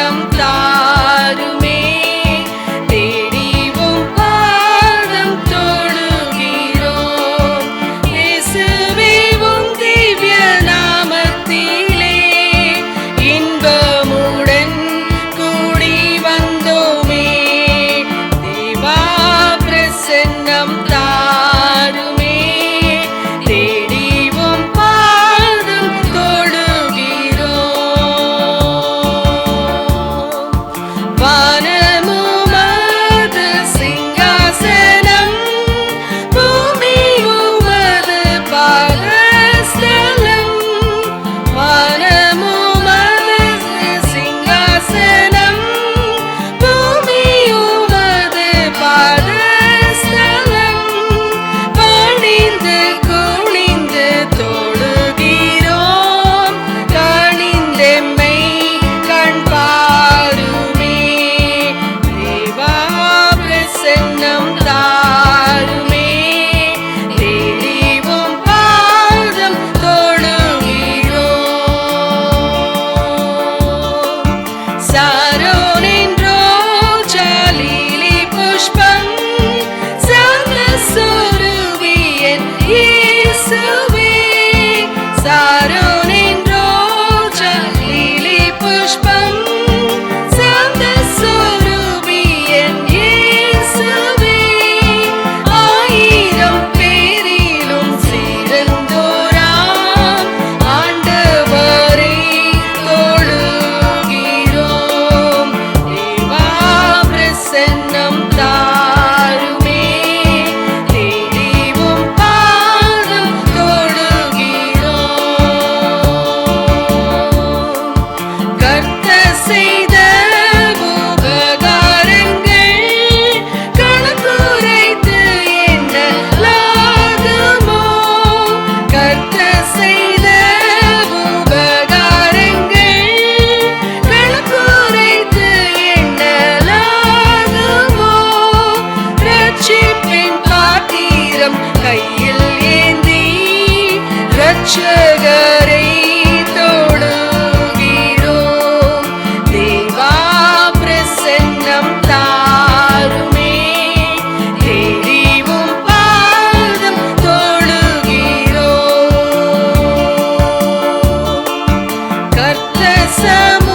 людям. ரட்சகரை தொழுகிறோம். தேவா பிரசன்னம் தாருமே. தெரிவும் பாதம் தொழுகிறோம். கர்த்த சம